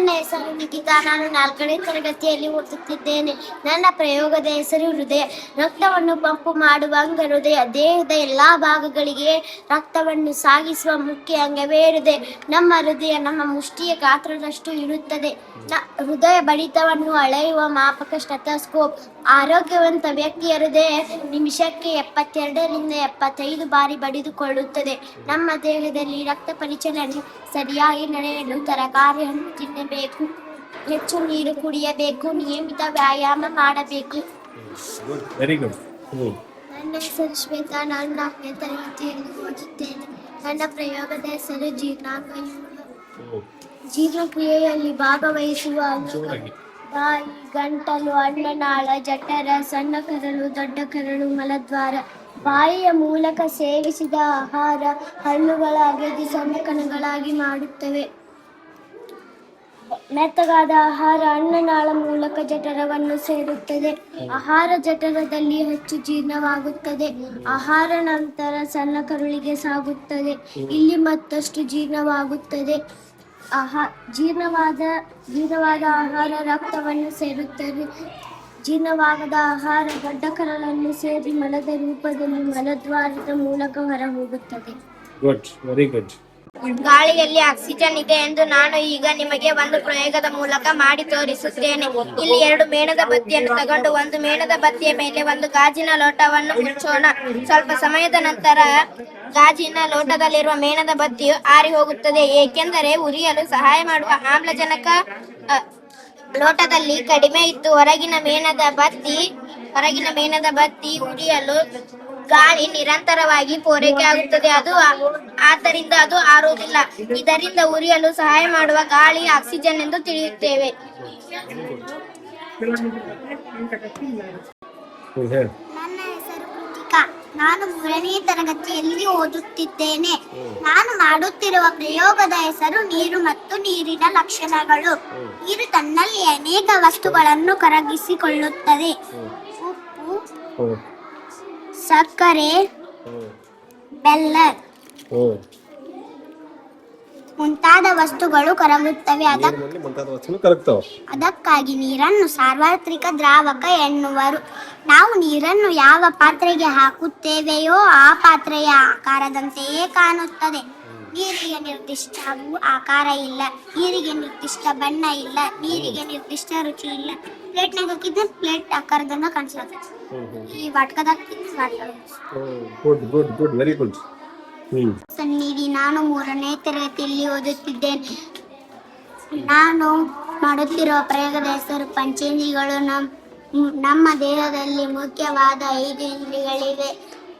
ನನ್ನ ಹೆಸರು ನಿಖಿತಾ. ನಾನು ನಾಲ್ಕನೇ ತರಗತಿಯಲ್ಲಿ ಓದುತ್ತಿದ್ದೇನೆ. ನನ್ನ ಪ್ರಯೋಗದ ಹೆಸರು ಹೃದಯ. ರಕ್ತವನ್ನು ಪಂಪ್ ಮಾಡುವ ಅಂಗ ಹೃದಯ. ದೇಹದ ಎಲ್ಲಾ ಭಾಗಗಳಿಗೆ ರಕ್ತವನ್ನು ಸಾಗಿಸುವ ಮುಖ್ಯ ಅಂಗವೇ ಹೃದಯ. ನಮ್ಮ ಹೃದಯ ನಮ್ಮ ಮುಷ್ಟಿಯ ಗಾತ್ರದಷ್ಟು ಇರುತ್ತದೆ. ಹೃದಯ ಬಡಿತವನ್ನು ಅಳೆಯುವ ಮಾಪಕ ಸ್ಟೆಥೋಸ್ಕೋಪ್. ಆರೋಗ್ಯವಂತ ವ್ಯಕ್ತಿಯ ಹೃದಯ ನಿಮಿಷಕ್ಕೆ ಎಪ್ಪತ್ತೆರಡರಿಂದ ಎಪ್ಪತ್ತೈದು ಬಾರಿ ಬಡಿದುಕೊಳ್ಳುತ್ತದೆ. ನಮ್ಮ ದೇಹದಲ್ಲಿ ರಕ್ತ ಪರಿಚಲನೆ ಸರಿಯಾಗಿ ನಡೆಯಲು ತರಕಾರಿ ಹಣ್ಣು ತಿನ್ನಬೇಕು ಹೆಚ್ಚು ನೀರು ಕುಡಿಯಬೇಕು ನಿಯಮಿತ ವ್ಯಾಯಾಮ ಮಾಡಬೇಕು. ಗುಡ್ ವೆರಿ ಗುಡ್ ಹ್ಞೂ ನನ್ನ ಹೆಸರು ಶ್ವೇತಾ. ನಾನು ನಾಲ್ಕನೇ ತರಗತಿಯಲ್ಲಿ ಓದುತ್ತೇನೆ. ನನ್ನ ಪ್ರಯೋಗದ ಹೆಸರು ಜೀರ್ಣಾಂಗ ಹ್ಞೂ ಜೀರ್ಣಕ್ರಿಯೆಯಲ್ಲಿ ಭಾಗವಹಿಸುವ ಅಂಗಗಳು ಬಾಯಿ ಗಂಟಲು ಅಣ್ಣನಾಳ ಜಠರ ಸಣ್ಣ ಕರಳು ದೊಡ್ಡ ಕರಳು ಮಲದ್ವಾರ. ಬಾಯಿಯ ಮೂಲಕ ಸೇವಿಸಿದ ಆಹಾರ ಹಣ್ಣುಗಳಾಗಿ ಸಣ್ಣ ಕಣಗಳಾಗಿ ಮಾಡುತ್ತವೆ. ಮೆತ್ತಗಾದ ಆಹಾರ ಅನ್ನನಾಳ ಮೂಲಕ ಜಠರವನ್ನು ಸೇರುತ್ತದೆ. ಆಹಾರ ಜಠರದಲ್ಲಿ ಹೆಚ್ಚು ಜೀರ್ಣವಾಗುತ್ತದೆ. ಆಹಾರ ನಂತರ ಸಣ್ಣ ಕರುಳಿಗೆ ಸಾಗುತ್ತದೆ. ಇಲ್ಲಿ ಮತ್ತಷ್ಟು ಜೀರ್ಣವಾಗುತ್ತದೆ. ಆಹಾ, ಜೀರ್ಣವಾದ ಜೀರ್ಣವಾದ ಆಹಾರ ರಕ್ತವನ್ನು ಸೇರುತ್ತದೆ. ಜೀರ್ಣವಾಗದ ಆಹಾರ ದೊಡ್ಡ ಕರಳನ್ನು ಸೇರಿ ಮಲದ ರೂಪದಲ್ಲಿ ಮಲದ್ವಾರದ ಮೂಲಕ ಹೊರಹೋಗುತ್ತದೆ. ಗುಡ್ ವೆರಿ ಗುಡ್ ಗಾಳಿಯಲ್ಲಿ ಆಕ್ಸಿಜನ್ ಇದೆ ಎಂದು ನಾನು ಈಗ ನಿಮಗೆ ಒಂದು ಪ್ರಯೋಗದ ಮೂಲಕ ಮಾಡಿ ತೋರಿಸುತ್ತೇನೆ. ಇಲ್ಲಿ ಎರಡು ಮೇಣದ ಬತ್ತಿಯನ್ನು ತಗೊಂಡು ಒಂದು ಮೇಣದ ಬತ್ತಿಯ ಮೇಲೆ ಒಂದು ಗಾಜಿನ ಲೋಟವನ್ನು ಮುಚ್ಚೋಣ. ಸ್ವಲ್ಪ ಸಮಯದ ನಂತರ ಗಾಜಿನ ಲೋಟದಲ್ಲಿರುವ ಮೇಣದ ಬತ್ತಿಯು ಆರಿ ಹೋಗುತ್ತದೆ. ಏಕೆಂದರೆ ಉರಿಯಲು ಸಹಾಯ ಮಾಡುವ ಆಮ್ಲಜನಕ ಲೋಟದಲ್ಲಿ ಕಡಿಮೆ ಇತ್ತು ಹೊರಗಿನ ಮೇಣದ ಬತ್ತಿ, ಹೊರಗಿನ ಮೇಣದ ಬತ್ತಿ ಉರಿಯಲು ಗಾಳಿ ನಿರಂತರವಾಗಿ ಪೂರೈಕೆ ಆಗುತ್ತದೆ. ಅದು ಆದ್ದರಿಂದ ಅದು ಆರುವುದಿಲ್ಲ. ಇದರಿಂದ ಉರಿಯಲು ಸಹಾಯ ಮಾಡುವ ಗಾಳಿ ಆಕ್ಸಿಜನ್ ಎಂದು ತಿಳಿಯುತ್ತೇವೆ. ನನ್ನ ಹೆಸರು ಕೃತಿಕಾ. ನಾನು ಮೂರನೇ ತರಗತಿಯಲ್ಲಿ ಓದುತ್ತಿದ್ದೇನೆ. ನಾನು ಮಾಡುತ್ತಿರುವ ಪ್ರಯೋಗದ ಹೆಸರು ನೀರು ಮತ್ತು ನೀರಿನ ಲಕ್ಷಣಗಳು. ನೀರು ತನ್ನಲ್ಲಿ ಅನೇಕ ವಸ್ತುಗಳನ್ನು ಕರಗಿಸಿಕೊಳ್ಳುತ್ತದೆ. ಉಪ್ಪು ಸಕ್ಕರೆ ಬೆಲ್ಲ ಮುಂತಾದ ವಸ್ತುಗಳು ಕರಗುತ್ತವೆ. ಅದ ನೀರಿನಲ್ಲಿ ಮುಂತಾದ ವಸ್ತುಗಳು ಕರಗ್ತಾವೆ. ಅದಕ್ಕಾಗಿ ನೀರನ್ನು ಸಾರ್ವತ್ರಿಕ ದ್ರಾವಕ ಎನ್ನುವರು. ನಾವು ನೀರನ್ನು ಯಾವ ಪಾತ್ರೆಗೆ ಹಾಕುತ್ತೇವೆಯೋ ಆ ಪಾತ್ರೆಯ ಆಕಾರದಂತೆಯೇ ಕಾಣುತ್ತದೆ. ನೀರಿಗೆ ನಿರ್ದಿಷ್ಟ ಆಕಾರ ಇಲ್ಲ ನೀರಿಗೆ ನಿರ್ದಿಷ್ಟ ಬಣ್ಣ ಇಲ್ಲ ನೀರಿಗೆ ನಿರ್ದಿಷ್ಟ ರುಚಿ ಇಲ್ಲ. ಪ್ಲೇಟ್ನಾಗ ಹಾಕಿದ್ರೆ ಪ್ಲೇಟ್ ಆಕಾರದಂಗ ಕಾಣಿಸುತ್ತೆ. ಈ ವಾಟ್ಕದಾಗ good good good very good Sannidhi ನಾನು ಮೂರನೇ ತರಗತಿಯಲ್ಲಿ ಓದುತ್ತಿದ್ದೇನೆ. ನಾನು ಮಾಡುತ್ತಿರುವ ಪ್ರಯೋಗದ ಹೆಸರು ಪಂಚೇಂದ್ರಿಗಳು ನಮ್ಮ ನಮ್ಮ ದೇಹದಲ್ಲಿ ಮುಖ್ಯವಾದ ಐದು ಇಂದ್ರಿಗಳಿವೆ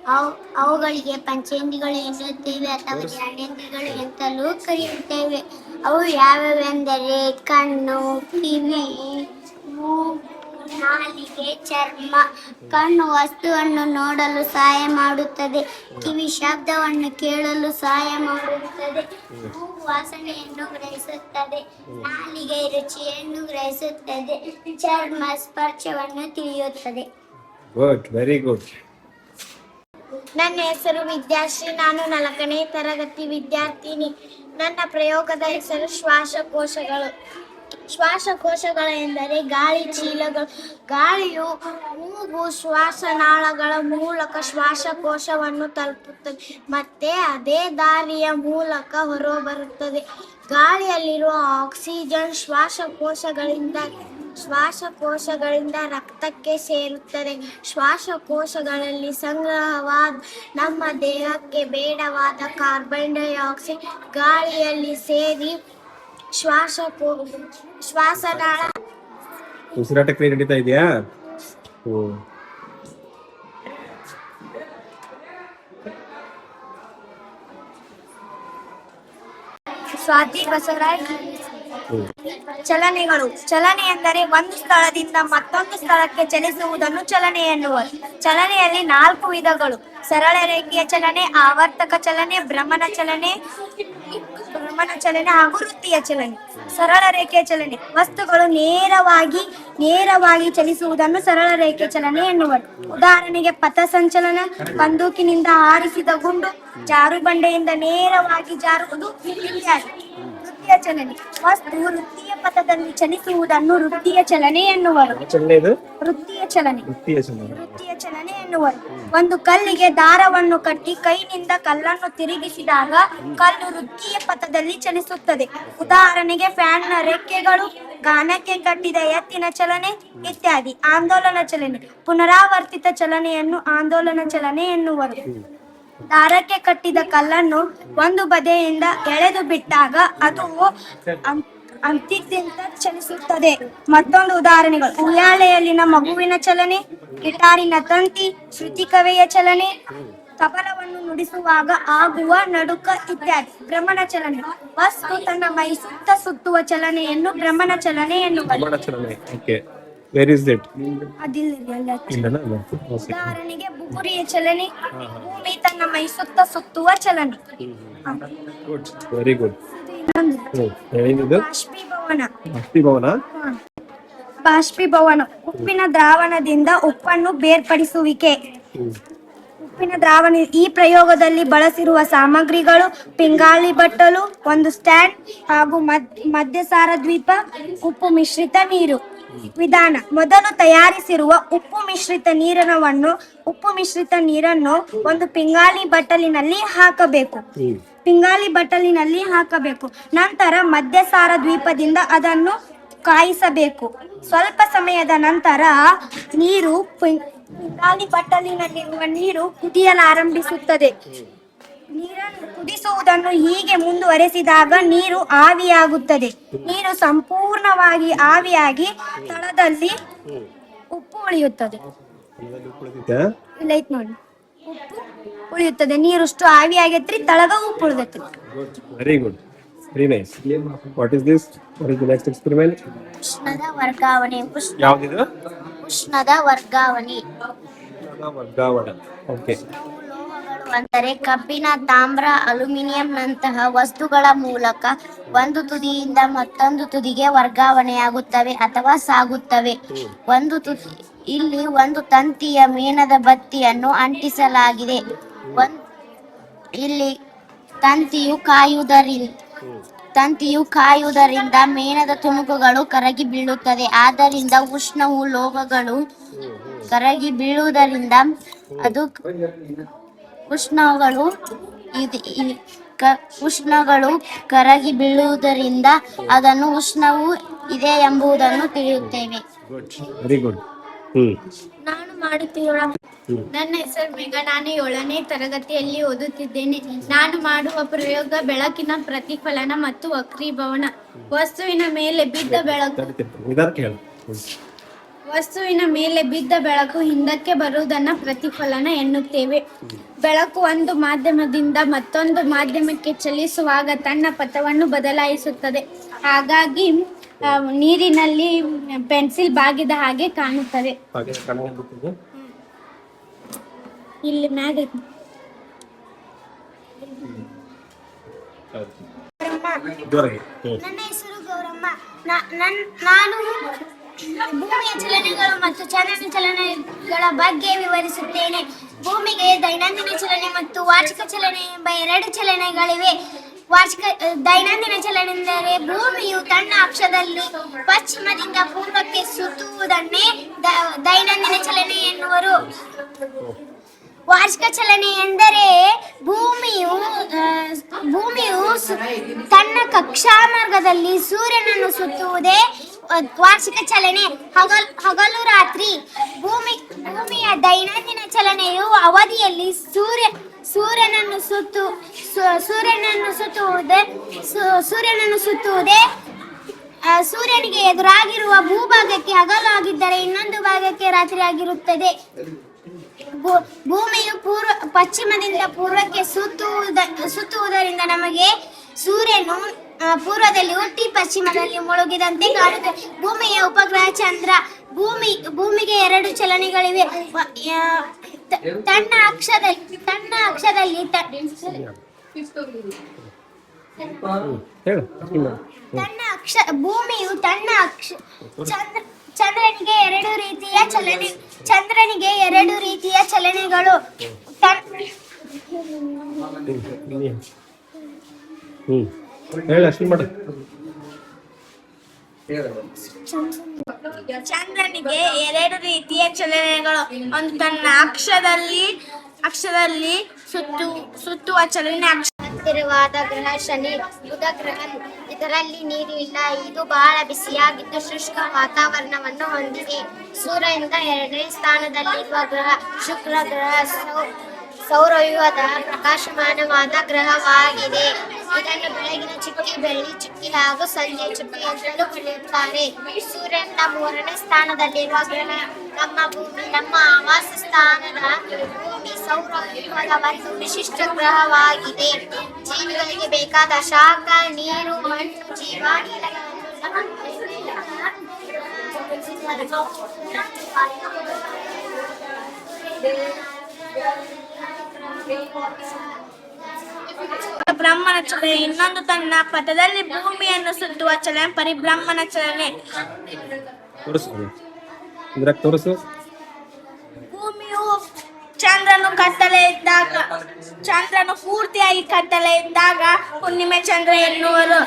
ಅವು ಅವುಗಳಿಗೆ ಪಂಚೇಂದ್ರಿಗಳು ಎನ್ನುತ್ತೇವೆ ಅಥವಾ ಜ್ಞಾನೇಂದ್ರಿಗಳು ಎಂತಲೂ ಕರೆಯುತ್ತೇವೆ. ಅವು ಯಾವ್ಯಾವೆಂದರೆ ಕಣ್ಣು ಕಿವಿ ಮೂಗು ನಾಲಿಗೆ ಚರ್ಮ ಕಣ್ಣು ವಸ್ತುವನ್ನು ನೋಡಲು ಸಹಾಯ ಮಾಡುತ್ತದೆ. ಕಿವಿ ಶಬ್ದವನ್ನು ಕೇಳಲು ಸಹಾಯ ಮಾಡುತ್ತದೆ. ಮೂಗು ವಾಸನೆಯನ್ನು ಗ್ರಹಿಸುತ್ತದೆ. ನಾಲಿಗೆ ರುಚಿಯನ್ನು ಗ್ರಹಿಸುತ್ತದೆ. ಚರ್ಮ ಸ್ಪರ್ಶವನ್ನು ತಿಳಿಯುತ್ತದೆ. ಗುಡ್ ವೆರಿ ಗುಡ್ ನನ್ನ ಹೆಸರು ವಿದ್ಯಾಶ್ರೀ. ನಾನು ನಾಲ್ಕನೇ ತರಗತಿ ವಿದ್ಯಾರ್ಥಿನಿ. ನನ್ನ ಪ್ರಯೋಗದ ಹೆಸರು ಶ್ವಾಸಕೋಶಗಳು. ಶ್ವಾಸಕೋಶಗಳು ಎಂದರೆ ಗಾಳಿ ಚೀಲಗಳು. ಗಾಳಿಯು ಮೂಗು ಶ್ವಾಸನಾಳಗಳ ಮೂಲಕ ಶ್ವಾಸಕೋಶವನ್ನು ತಲುಪುತ್ತದೆ. ಮತ್ತೆ ಅದೇ ದಾರಿಯ ಮೂಲಕ ಹೊರಬರುತ್ತದೆ. ಗಾಳಿಯಲ್ಲಿರುವ ಆಕ್ಸಿಜನ್ ಶ್ವಾಸಕೋಶಗಳಿಂದ ಶ್ವಾಸಕೋಶಗಳಿಂದ ರಕ್ತಕ್ಕೆ ಸೇರುತ್ತದೆ. ಶ್ವಾಸಕೋಶಗಳಲ್ಲಿ ಸಂಗ್ರಹವಾದ ನಮ್ಮ ದೇಹಕ್ಕೆ ಬೇಡವಾದ ಕಾರ್ಬನ್ ಡೈಆಕ್ಸೈಡ್ ಗಾಳಿಯಲ್ಲಿ ಸೇರಿ ಶ್ವಾಸಕೋ ಶ್ವಾಸನಾಳ. ಉಸಿರಾಟ ಕ್ರಿಯೆ ನಡೀತಾ ಇದೆಯಾ? ಓ. ಸ್ವಾತಿ ಬಸವರಾಜ್. ಚಲನೆಗಳು. ಚಲನೆ ಎಂದರೆ ಒಂದು ಸ್ಥಳದಿಂದ ಮತ್ತೊಂದು ಸ್ಥಳಕ್ಕೆ ಚಲಿಸುವುದನ್ನು ಚಲನೆ ಎನ್ನುವರು ಚಲನೆಯಲ್ಲಿ ನಾಲ್ಕು ವಿಧಗಳು. ಸರಳ ರೇಖೆಯ ಚಲನೆ ಆವರ್ತಕ ಚಲನೆ ಭ್ರಮಣ ಚಲನೆ ಭ್ರಮಣ ಚಲನೆ ಹಾಗೂ ವೃತ್ತಿಯ ಚಲನೆ. ಸರಳ ರೇಖೆಯ ಚಲನೆ. ವಸ್ತುಗಳು ನೇರವಾಗಿ ನೇರವಾಗಿ ಚಲಿಸುವುದನ್ನು ಸರಳ ರೇಖೆ ಚಲನೆ ಎನ್ನುವರು. ಉದಾಹರಣೆಗೆ ಪಥ ಸಂಚಲನ ಬಂದೂಕಿನಿಂದ ಆರಿಸಿದ ಗುಂಡು ಜಾರುಬಂಡೆಯಿಂದ ನೇರವಾಗಿ ಜಾರುವುದು ವೃತ್ತಿಯ ಚಲನೆ. ವಸ್ತು ವೃತ್ತಿಯ ಪಥದಲ್ಲಿ ಚಲಿಸುವುದನ್ನು ವೃತ್ತಿಯ ಚಲನೆ ಎನ್ನುವರು. ವೃತ್ತಿಯ ಚಲನೆ. ವೃತ್ತಿಯ ಚಲನೆ. ಎನ್ನುವರು. ಒಂದು ಕಲ್ಲಿಗೆ ದಾರವನ್ನು ಕಟ್ಟಿ ಕೈನಿಂದ ಕಲ್ಲನ್ನು ತಿರುಗಿಸಿದಾಗ ಕಲ್ಲು ವೃತ್ತಿಯ ಪಥದಲ್ಲಿ ಚಲಿಸುತ್ತದೆ. ಉದಾಹರಣೆಗೆ ಫ್ಯಾನ್ನ ರೆಕ್ಕೆಗಳು ಗಾನಕ್ಕೆ ಕಟ್ಟಿದ ಎತ್ತಿನ ಚಲನೆ ಇತ್ಯಾದಿ. ಆಂದೋಲನ ಚಲನೆ, ಪುನರಾವರ್ತಿತ ಚಲನೆಯನ್ನು ಆಂದೋಲನ ಚಲನೆ ಎನ್ನುವರು. ದಾರಕ್ಕೆ ಕಟ್ಟಿದ ಕಲ್ಲನ್ನು ಒಂದು ಬದಿಯಿಂದ ಎಳೆದು ಬಿಟ್ಟಾಗ ಅದು ಅಂತ್ಯದಿಂದ ಚಲಿಸುತ್ತದೆ. ಮತ್ತೊಂದು ಉದಾಹರಣೆಗಳು ಉಯ್ಯಾಲೆಯಲ್ಲಿನ ಮಗುವಿನ ಚಲನೆ. ಗಿಟಾರಿನ ತಂತಿ ಶ್ರುತಿ ಕವೆಯ ಚಲನೆ ತಬಲವನ್ನು ನುಡಿಸುವಾಗ ಆಗುವ ನಡುಕ ಇತ್ಯಾದಿ. ಭ್ರಮಣ ಚಲನೆ. ವಸ್ತು ತನ್ನ ಮೈ ಸುತ್ತ ಸುತ್ತುವ ಚಲನೆಯನ್ನು ಭ್ರಮಣ ಚಲನೆ ಎನ್ನುವರು. ಪ್ರಮಾಣ ಚಲನೆ. ಓಕೆ ವೇರ್ ಇಸ್ ದಟ್ ಅದಿಲ್ಲ ಎಲ್ಲ ಇಲ್ಲನಾ ಉದಾಹರಣೆಗೆ ಬುಗುರಿಯ ಚಲನೆ. ಭೂಮಿ ತನ್ನ ಮೈ ಸುತ್ತ ಸುತ್ತುವ ಚಲನೆ. ಗುಡ್ ವೆರಿ ಗುಡ್ ಬಾಷ್ಪೀಭವನ? ಹ. ಬಾಷ್ಪೀಭವನ, ಉಪ್ಪಿನ ದ್ರಾವಣದಿಂದ ಉಪ್ಪನ್ನು ಬೇರ್ಪಡಿಸುವಿಕೆ. ಉಪ್ಪಿನ ದ್ರಾವಣ ಈ ಪ್ರಯೋಗದಲ್ಲಿ ಬಳಸಿರುವ ಸಾಮಗ್ರಿಗಳು ಪಿಂಗಾಳಿ ಬಟ್ಟಲು, ಒಂದು ಸ್ಟ್ಯಾಂಡ್ ಹಾಗೂ ಮದ್ ಮಧ್ಯಸಾರ ದ್ವೀಪ, ಉಪ್ಪು ಮಿಶ್ರಿತ ನೀರು. ವಿಧಾನ, ಮೊದಲು ತಯಾರಿಸಿರುವ ಉಪ್ಪು ಮಿಶ್ರಿತ ನೀರನವನ್ನು, ಉಪ್ಪು ಮಿಶ್ರಿತ ನೀರನ್ನು ಒಂದು ಪಿಂಗಾಳಿ ಬಟ್ಟಲಿನಲ್ಲಿ ಹಾಕಬೇಕು. ಪಿಂಗಾಳಿ ಬಟ್ಟಲಿನಲ್ಲಿ ಹಾಕಬೇಕು. ನಂತರ ಮಧ್ಯಸಾರ ದ್ವೀಪದಿಂದ ಅದನ್ನು ಕಾಯಿಸಬೇಕು. ಸ್ವಲ್ಪ ಸಮಯದ ನಂತರ ನೀರು ಖಾಲಿ ಬಟ್ಟಲಿನಲ್ಲಿರುವ ನೀರು ಕುದಿಯಲಾರಂಭಿಸುತ್ತದೆ ನೀರನ್ನು ಕುದಿಸುವುದನ್ನು ಹೀಗೆ ಮುಂದುವರೆಸಿದಾಗ ನೀರು ಆವಿಯಾಗುತ್ತದೆ. ನೀರು ಸಂಪೂರ್ಣವಾಗಿ ಆವಿಯಾಗಿ ತಳದಲ್ಲಿ ಉಪ್ಪು ಉಳಿಯುತ್ತದೆ. ನೋಡಿ. ಉಪ್ಪು ಉಳಿಯುತ್ತದೆ. ನೀರುಷ್ಟು ಆವಿಯಾಗೈತ್ರಿ ತಳಗ ಉಪ್ಪು ಉಳಿದೈತ್ರಿ very good very nice what is this what is the next experiment ಉಷ್ಣದ ವರ್ಗಾವಣೆ. ಉಷ್ಣ ಯಾವ್ದಿದು? ಉಷ್ಣದ ವರ್ಗಾವಣೆ. ವರ್ಗಾವಣೆ. ಓಕೆ ಲೋಹಗಳು ಅಂದರೆ ಕಬ್ಬಿಣ ತಾಮ್ರ ಅಲ್ಯೂಮಿನಿಯಂನಂತಹ ವಸ್ತುಗಳ ಮೂಲಕ ಒಂದು ತುದಿಯಿಂದ ಮತ್ತೊಂದು ತುದಿಗೆ ವರ್ಗಾವಣೆಯಾಗುತ್ತವೆ ಅಥವಾ ಸಾಗುತ್ತವೆ. ಒಂದು ತುದಿ ಇಲ್ಲಿ ಒಂದು ತಂತಿಯ ಮೇಣದ ಬತ್ತಿಯನ್ನು ಅಂಟಿಸಲಾಗಿದೆ. ಒಂದ್ ಇಲ್ಲಿ ತಂತಿಯು ಕಾಯುವುದರಿಂದ ತಂತಿಯು ಕಾಯುವುದರಿಂದ ಮೇಣದ ತುಣುಕುಗಳು ಕರಗಿ ಬೀಳುತ್ತದೆ. ಆದ್ದರಿಂದ ಉಷ್ಣವು ಲೋಹಗಳು ಕರಗಿ ಬೀಳುವುದರಿಂದ ಅದು ಉಷ್ಣಗಳು ಉಷ್ಣಗಳು ಕರಗಿ ಬೀಳುವುದರಿಂದ ಅದನ್ನು ಉಷ್ಣವು ಇದೆ ಎಂಬುದನ್ನು ತಿಳಿಯುತ್ತೇವೆ. Good very good hmm. ನಾನು ಮಾಡುತ್ತಿರುವ ನನ್ನ ಹೆಸರು ಮೇಘ. ನಾನು ಏಳನೇ ತರಗತಿಯಲ್ಲಿ ಓದುತ್ತಿದ್ದೇನೆ. ನಾನು ಮಾಡುವ ಪ್ರಯೋಗ ಬೆಳಕಿನ ಪ್ರತಿಫಲನ ಮತ್ತು ವಕ್ರೀಭವನ. ವಸ್ತುವಿನ ಮೇಲೆ ಬಿದ್ದ ಬೆಳಕು ವಸ್ತುವಿನ ಮೇಲೆ ಬಿದ್ದ ಬೆಳಕು ಹಿಂದಕ್ಕೆ ಬರುವುದನ್ನ ಪ್ರತಿಫಲನ ಎನ್ನುತ್ತೇವೆ. ಬೆಳಕು ಒಂದು ಮಾಧ್ಯಮದಿಂದ ಮತ್ತೊಂದು ಮಾಧ್ಯಮಕ್ಕೆ ಚಲಿಸುವಾಗ ತನ್ನ ಪಥವನ್ನು ಬದಲಾಯಿಸುತ್ತದೆ. ಹಾಗಾಗಿ ಆ, ನೀರಿನಲ್ಲಿ ಪೆನ್ಸಿಲ್ ಬಾಗಿದ ಹಾಗೆ ಕಾಣುತ್ತದೆ. ಹಾಗೆ ಕಣ್ಣು ಬಿಟ್ಟಿದ್ದು ಇಲ್ಲಿ ಮ್ಯಾಗ ಜೋರಾಗಿ ನನ್ನ ಹೆಸರು ಗೌರಮ್ಮ. ನಾ- ನನ್- ನಾನು ಭೂಮಿಯ ಚಲನೆಗಳು ಮತ್ತು ಚಲನಚಲನೆಗಳ ಬಗ್ಗೆ ವಿವರಿಸುತ್ತೇನೆ. ಭೂಮಿಗೆ ದೈನಂದಿನ ಚಲನೆ ಮತ್ತು ವಾರ್ಷಿಕ ಚಲನೆ ಎಂಬ ಎರಡು ಚಲನೆಗಳಿವೆ. ವಾರ್ಷಿಕ ದೈನಂದಿನ ಚಲನೆಂದರೆ ಭೂಮಿಯು ತನ್ನ ಅಕ್ಷದಲ್ಲಿ ಪಶ್ಚಿಮದಿಂದ ಪೂರ್ವಕ್ಕೆ ಸುತ್ತುವುದನ್ನೇ ದೈನಂದಿನ ಚಲನೆ ಎನ್ನುವರು. ವಾರ್ಷಿಕ ಚಲನೆ ಎಂದರೆ ಭೂಮಿಯು ಭೂಮಿಯು ತನ್ನ ತನ್ನ ಕಕ್ಷಾಮಾರ್ಗದಲ್ಲಿ ಸೂರ್ಯನನ್ನು ಸುತ್ತುವುದೇ ವಾರ್ಷಿಕ ಚಲನೆ. ಹಗಲು ಹಗಲು ರಾತ್ರಿ ಭೂಮಿ, ಭೂಮಿಯ ದೈನಂದಿನ ಚಲನೆಯು ಅವಧಿಯಲ್ಲಿ ಸೂರ್ಯ, ಸೂರ್ಯನನ್ನು ಸುತ್ತು ಸೂರ್ಯನನ್ನು ಸುತ್ತುವುದೇ ಸೂರ್ಯನನ್ನು ಸುತ್ತುವುದೇ ಸೂರ್ಯನಿಗೆ ಎದುರಾಗಿರುವ ಭೂಭಾಗಕ್ಕೆ ಹಗಲಾಗಿದ್ದರೆ ಇನ್ನೊಂದು ಭಾಗಕ್ಕೆ ರಾತ್ರಿ ಆಗಿರುತ್ತದೆ ಭೂ- ಭೂಮಿಯು ಪೂರ್ವ ಪಶ್ಚಿಮದಿಂದ ಪೂರ್ವಕ್ಕೆ ಸುತ್ತುವುದ ಸುತ್ತುವುದರಿಂದ ನಮಗೆ ಸೂರ್ಯನು ಪೂರ್ವದಲ್ಲಿ ಹುಟ್ಟಿ ಪಶ್ಚಿಮದಲ್ಲಿ ಮುಳುಗಿದಂತೆ ಕಾಣುತ್ತದೆ. ಭೂಮಿಯ ಉಪಗ್ರಹ ಚಂದ್ರ, ಭೂಮಿ ಭೂಮಿಗೆ ಎರಡು ಚಲನೆಗಳಿವೆ. ತನ್ನ ಅಕ್ಷದಲ್ಲಿ ತನ್ನ ಅಕ್ಷದಲ್ಲಿ ಹೇಳು. ತನ್ನ ಅಕ್ಷ ಭೂಮಿಯು ತನ್ನ ಅಕ್ಷ ಚಂದ್ರ ಚಂದ್ರನಿಗೆ ಎರಡು ರೀತಿಯ ಚಲನೆ ಚಂದ್ರನಿಗೆ ಎರಡು ರೀತಿಯ ಚಲನೆಗಳು. ಹ್ಮ್. ಹೇಳು ಅಷ್ಟು ಮಾಡು. ಚಂದ್ರನಿಗೆ ಎರಡು ರೀತಿಯ ಚಲನೆಗಳು. ಒಂದು ತನ್ನ ಅಕ್ಷದಲ್ಲಿ ಅಕ್ಷದಲ್ಲಿ ಸುತ್ತು, ಸುತ್ತುವ ಚಲನೆ ಅಕ್ಷರವಾದ ಗ್ರಹ ಶನಿ, ಬುಧ ಗ್ರಹ ಇದರಲ್ಲಿ ನೀರು ಇಲ್ಲ. ಇದು ಬಹಳ ಬಿಸಿಯಾಗಿದ್ದು ಶುಷ್ಕ ವಾತಾವರಣವನ್ನು ಹೊಂದಿದೆ. ಸೂರ್ಯನಿಂದ ಎರಡನೇ ಸ್ಥಾನದಲ್ಲಿರುವ ಗ್ರಹ ಶುಕ್ರ ಗ್ರಹ ಸೌರವ್ಯೂಹದ ಪ್ರಕಾಶಮಾನವಾದ ಗ್ರಹವಾಗಿದೆ. ಇದನ್ನು ಬೆಳಗಿನ ಚುಕ್ಕಿ ಬೆಳ್ಳಿ ಚುಕ್ಕಿ ಹಾಗೂ ಸಂಜೆ ಚುಕ್ಕಿ ಅಂತಲೂ ಕರೆಯುತ್ತಾರೆ. ಸೂರ್ಯನ ಮೂರನೇ ಸ್ಥಾನದಲ್ಲಿರುವ ಗ್ರಹ ನಮ್ಮ ಭೂಮಿ, ನಮ್ಮ ಆವಾಸ ಸ್ಥಾನದ ಭೂಮಿ ಸೌರ ಒಂದು ವಿಶಿಷ್ಟ ಗ್ರಹವಾಗಿದೆ. ಜೀವಿಗಳಿಗೆ ಬೇಕಾದ ಶಾಖ, ನೀರು, ಮಣ್ಣು, ಜೀವಾಣುಗಳನ್ನು ಬ್ರಹ್ಮನ ಚಲನೆ ಇನ್ನೊಂದು ತನ್ನ ಪಥದಲ್ಲಿ ಭೂಮಿಯನ್ನು ಸುತ್ತುವ ಚಲನೆ ಪರಿಬ್ರಹ್ಮನ ಚಲನೆ ಭೂಮಿಯು ಚಂದ್ರನು ಕತ್ತಲೆ ಇದ್ದಾಗ ಚಂದ್ರನು ಪೂರ್ತಿಯಾಗಿ ಕತ್ತಲೆ ಇದ್ದಾಗ ಹುಣ್ಣಿಮೆ ಚಂದ್ರ ಎನ್ನುವರು.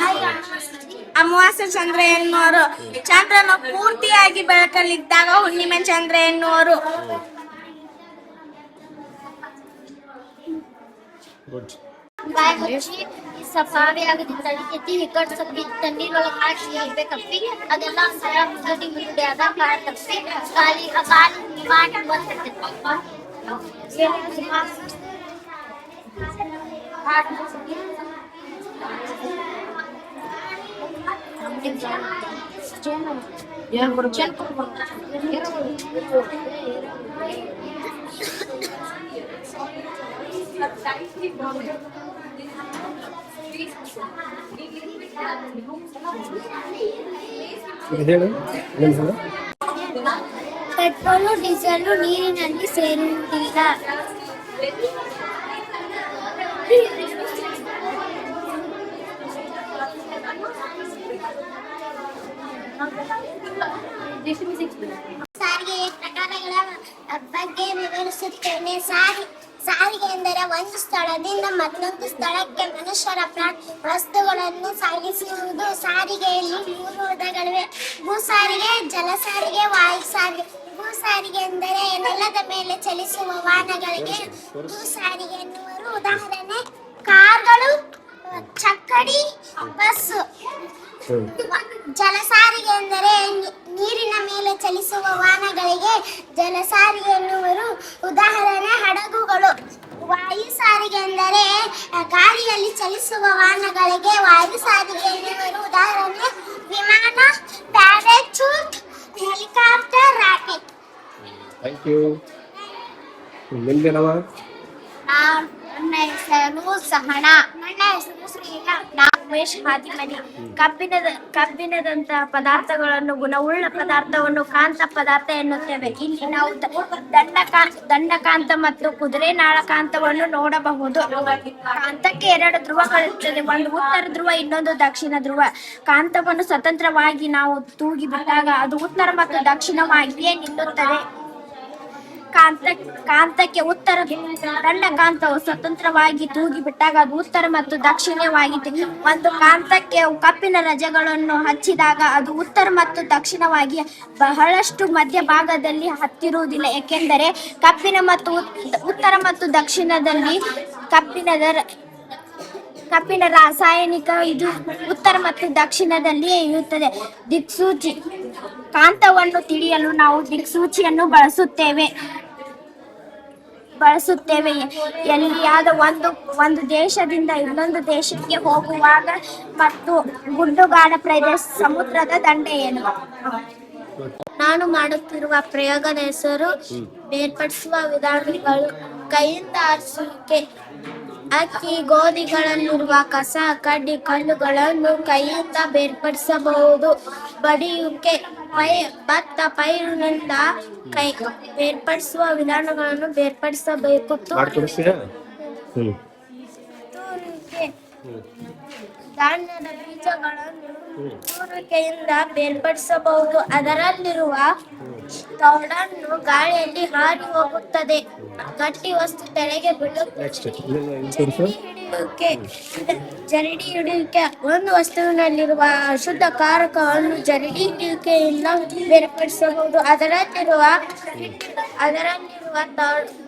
ಅಮಾವಾಸ್ಯ ಚಂದ್ರ ಎನ್ನುವರು. ಚಂದ್ರನು ಪೂರ್ತಿಯಾಗಿ ಬೆಳಕಲ್ಲಿದ್ದಾಗ ಹುಣ್ಣಿಮೆ ಚಂದ್ರ ಎನ್ನುವರು. ಗುಡ್ ಬಾಯಿ ಮುಚ್ಚಿ ಈ ಸಫಾರಿ ಆಗದಿ ತಡಿಕೆತಿ ಹಿಕ್ಕಟ್ ಸಬ್ಬಿ ತಣ್ಣೀರೊಳಗೆ ಹಾಕಿ ಇರ್ಬೇಕಪ್ಪಿ ಅದೆಲ್ಲ ಒಂಥರ ಮುದುಡಿ ಮುದುಡಿ ಅದ ಕಾಳ ತಪ್ಪಿ ಖಾಲಿ ಆ ಖಾಲಿ ಮಾಡಿ ಬಂದಿರ್ತೈತಿ ಇದು ಹೇಳು ಏನು ಹೇಳು ಪೆಟ್ರೋಲು ಡೀಸೆಲ್ ನೀರಿನಲ್ಲಿ ಸೇರುವುದಿಲ್ಲ ಸಾರಿಗೆ ಪ್ರಕಾರಗಳ ಬಗ್ಗೆ ವಿವರಿಸುತ್ತೇನೆ ಸಾರಿ ಸಾರಿಗೆ ಎಂದರೆ ಒಂದು ಸ್ಥಳದಿಂದ ಮತ್ತೊಂದು ಸ್ಥಳಕ್ಕೆ ಮನುಷ್ಯರ ವಸ್ತುಗಳನ್ನು ಸಾಗಿಸುವುದು ಸಾರಿಗೆಯಲ್ಲಿ ಮೂರು ವಿಧಗಳಿವೆ ಭೂ ಸಾರಿಗೆ ಜಲ ಸಾರಿಗೆ ವಾಯು ಸಾರಿಗೆ ಭೂ ಸಾರಿಗೆ ಎಂದರೆ ನೆಲದ ಮೇಲೆ ಚಲಿಸುವ ವಾಹನಗಳಿಗೆ ಭೂ ಸಾರಿಗೆ ಎನ್ನುವರು. ಉದಾಹರಣೆ ಕಾರ್ಗಳು, ಚಕ್ಕಡಿ, ಬಸ್ಸು. ಜಲ ಸಾರಿಗೆ ಎಂದರೆ ನೀರಿನ ಮೇಲೆ ಚಲಿಸುವ ವಾಹನಗಳಿಗೆ ಜಲಸಾರಿಗೆ ಎನ್ನುವರು ಉದಾಹರಣೆ ಹಡಗುಗಳು ವಾಯು ಸಾರಿಗೆ ಎಂದರೆ ಅ, ಗಾಳಿಯಲ್ಲಿ ಚಲಿಸುವ ವಾಹನಗಳಿಗೆ ವಾಯು ಸಾರಿಗೆಯಲ್ಲಿ ಉದಾಹರಣೆ ವಿಮಾನ parachute helicopter rocket. Thank you ನಿಮ್ದೇನವ ನನ್ನ ಹೆಸರು ಸಹನ. ಹೆಸರು ಉಮೇಶ್ ಹಾದಿಮನಿ ಕಬ್ಬಿಣದ ಕಬ್ಬಿಣದಂತಹ ಪದಾರ್ಥಗಳನ್ನು, ಗುಣವುಳ್ಳ ಪದಾರ್ಥವನ್ನು, ಕಾಂತ ಪದಾರ್ಥ ಎನ್ನುತ್ತೇವೆ. ಇಲ್ಲಿ ನಾವು ದಂಡಕಾಂತ ದಂಡಕಾ, ದಂಡಕಾಂತ ಮತ್ತು ಕುದುರೆ ನಾಳಕಾಂತವನ್ನು ನೋಡಬಹುದು. ಕಾಂತಕ್ಕೆ ಎರಡು ಧ್ರುವಗಳಿರುತ್ತದೆ ಒಂದು ಉತ್ತರ ಧ್ರುವ, ಇನ್ನೊಂದು ದಕ್ಷಿಣ ಧ್ರುವ. ಕಾಂತವನ್ನು ಸ್ವತಂತ್ರವಾಗಿ ನಾವು ತೂಗಿ ಬಿಟ್ಟಾಗ ಅದು ಉತ್ತರ ಮತ್ತು ದಕ್ಷಿಣವಾಗಿಯೇ ನಿಲ್ಲುತ್ತದೆ. ಕಾಂತ, ಕಾಂತಕ್ಕೆ ಉತ್ತರ ದಂಡಕಾಂತವು ಸ್ವತಂತ್ರವಾಗಿ ತೂಗಿ ಬಿಟ್ಟಾಗ ಅದು ಉತ್ತರ ಮತ್ತು ದಕ್ಷಿಣವಾಗಿತ್ತು. ಒಂದು ಕಾಂತಕ್ಕೆ ಕಪ್ಪಿನ ರಜಗಳನ್ನು ಹಚ್ಚಿದಾಗ ಅದು ಉತ್ತರ ಮತ್ತು ದಕ್ಷಿಣವಾಗಿ ಬಹಳಷ್ಟು ಮಧ್ಯಭಾಗದಲ್ಲಿ ಹತ್ತಿರುವುದಿಲ್ಲ. ಏಕೆಂದರೆ ಕಪ್ಪಿನ ಮತ್ತು ಉತ್- ಉತ್ತರ ಮತ್ತು ದಕ್ಷಿಣದಲ್ಲಿ ಕಪ್ಪಿನದ ಕಬ್ಬಿಣ ರಾಸಾಯನಿಕ ಇದು ಉತ್ತರ ಮತ್ತು ದಕ್ಷಿಣದಲ್ಲಿ ಇರುತ್ತದೆ. ದಿಕ್ಸೂಚಿ, ಕಾಂತವನ್ನು ತಿಳಿಯಲು ನಾವು ದಿಕ್ಸೂಚಿಯನ್ನು ಬಳಸುತ್ತೇವೆ. ಬಳಸುತ್ತೇವೆ. ಎಲ್ಲಿಯಾದ ಒಂದು ಒಂದು ದೇಶದಿಂದ ಇನ್ನೊಂದು ದೇಶಕ್ಕೆ ಹೋಗುವಾಗ ಮತ್ತು ಗುಂಡುಗಾಡ ಪ್ರದೇಶ ಸಮುದ್ರದ ದಂಡೆಯನ್ನು ನಾನು ಮಾಡುತ್ತಿರುವ ಪ್ರಯೋಗದ ಹೆಸರು ಬೇರ್ಪಡಿಸುವ ವಿಧಾನಗಳು ಕೈಯಿಂದ ಆರಿಸುವಿಕೆ. ಅಕ್ಕಿ ಗೋಧಿಗಳಲ್ಲಿರುವ ಕಸ ಕಡ್ಡಿ ಕಲ್ಲುಗಳನ್ನು ಕೈಯಿಂದ ಬೇರ್ಪಡಿಸಬಹುದು. ಬಡಿಯುವಿಕೆ ಪೈ ಭತ್ತ ಪೈರಿನಿಂದ ಕೈ ಬೇರ್ಪಡಿಸುವ ವಿಧಾನಗಳನ್ನು ಬೇರ್ಪಡಿಸಬೇಕು. ಧಾನ್ಯದ ಬೀಜಗಳನ್ನು ಬೇರ್ಪಡಿಸಬಹುದು. ಅದರಲ್ಲಿರುವ ತೌಡನ್ನು ಗಾಳಿಯಲ್ಲಿ ಹಾರಿ ಹೋಗುತ್ತದೆ. ಗಟ್ಟಿ ವಸ್ತು ತೆರೆಗೆ ಬೀಳುತ್ತದೆ. ಜರಡಿ ಹಿಡಿಯುವಿಕೆ. ಒಂದು ವಸ್ತುವಿನಲ್ಲಿರುವ ಅಶುದ್ಧ ಕಾರಕವನ್ನು ಜರಡಿ ಹಿಡಿಯುವಿಕೆಯಿಂದ ಬೇರ್ಪಡಿಸಬಹುದು. ಅದರಲ್ಲಿರುವ ಅದರಲ್ಲಿರುವ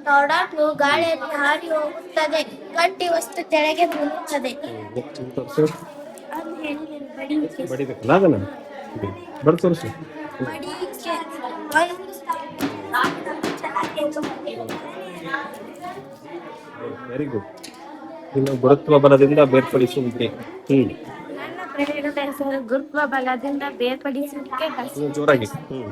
ತೊಡನ್ನು ಗಾಳಿಯಲ್ಲಿ ಹಾರಿ ಹೋಗುತ್ತದೆ. ಗಟ್ಟಿ ವಸ್ತು ತೆಳಗೆ ಬೀಳುತ್ತದೆ. ಬಡಿ ವೆರಿ ಗುಡ್ ಇನ್ನು ಗುರುತ್ವ ಬಲದಿಂದ ಬೇರ್ಪಡಿಸುವಿಕೆ. ಹ್ಮ್. ಗುರುತ್ವ ಬಲದಿಂದ ಬೇರ್ಪಡಿಸುವಿಕೆ ಜೋರಾಗಿ. ಹ್ಮ್.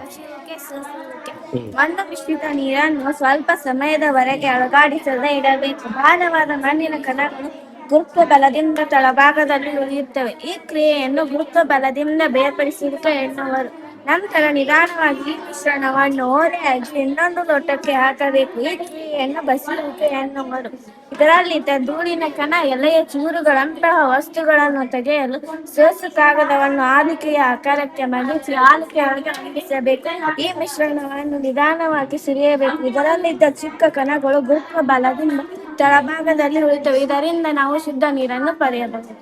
ಮಣ್ಣು ಮಿಶ್ರಿತ ನೀರನ್ನು ಸ್ವಲ್ಪ ಸಮಯದವರೆಗೆ ಅಳಗಾಡಿಸದೆ ಇಡಬೇಕು. ಭಾರವಾದ ಮಣ್ಣಿನ ಕಣಗಳು ಗುರುತ್ವ ಬಲದಿಂದ ತಳಭಾಗದಲ್ಲಿ ಉಳಿಯುತ್ತವೆ. ಈ ಕ್ರಿಯೆಯನ್ನು ಗುರುತ್ವ ಬಲದಿಂದ ಬೇರ್ಪಡಿಸುವಿಕೆ ಎನ್ನುವರು. ನಂತರ ನಿಧಾನವಾಗಿ ಮಿಶ್ರಣವನ್ನು ಓರೆಯಾಗಿ ಇನ್ನೊಂದು ಲೋಟಕ್ಕೆ ಹಾಕಬೇಕು. ಈ ಬಸಿಯುವಿಕೆಯನ್ನು ಮಾಡು. ಇದರಲ್ಲಿದ್ದ ಧೂಳಿನ ಕಣ ಎಲೆಯ ಚೂರುಗಳಂತಹ ವಸ್ತುಗಳನ್ನು ತೆಗೆಯಲು ಸೋಸು ಕಾಗದವನ್ನು ಆಲಿಕೆಯ ಆಕಾರಕ್ಕೆ ಮಗಿಸಿ ಒಣಗಿಸಬೇಕು ಈ ಮಿಶ್ರಣವನ್ನು ನಿಧಾನವಾಗಿ ಸುರಿಯಬೇಕು. ಇದರಲ್ಲಿದ್ದ ಚಿಕ್ಕ ಕಣಗಳು ಗುರುತ್ವ ಬಲದಿಂದ ತಳಭಾಗದಲ್ಲಿ ಉಳಿತವೆ. ಇದರಿಂದ ನಾವು ಶುದ್ಧ ನೀರನ್ನು ಪಡೆಯಬಹುದು.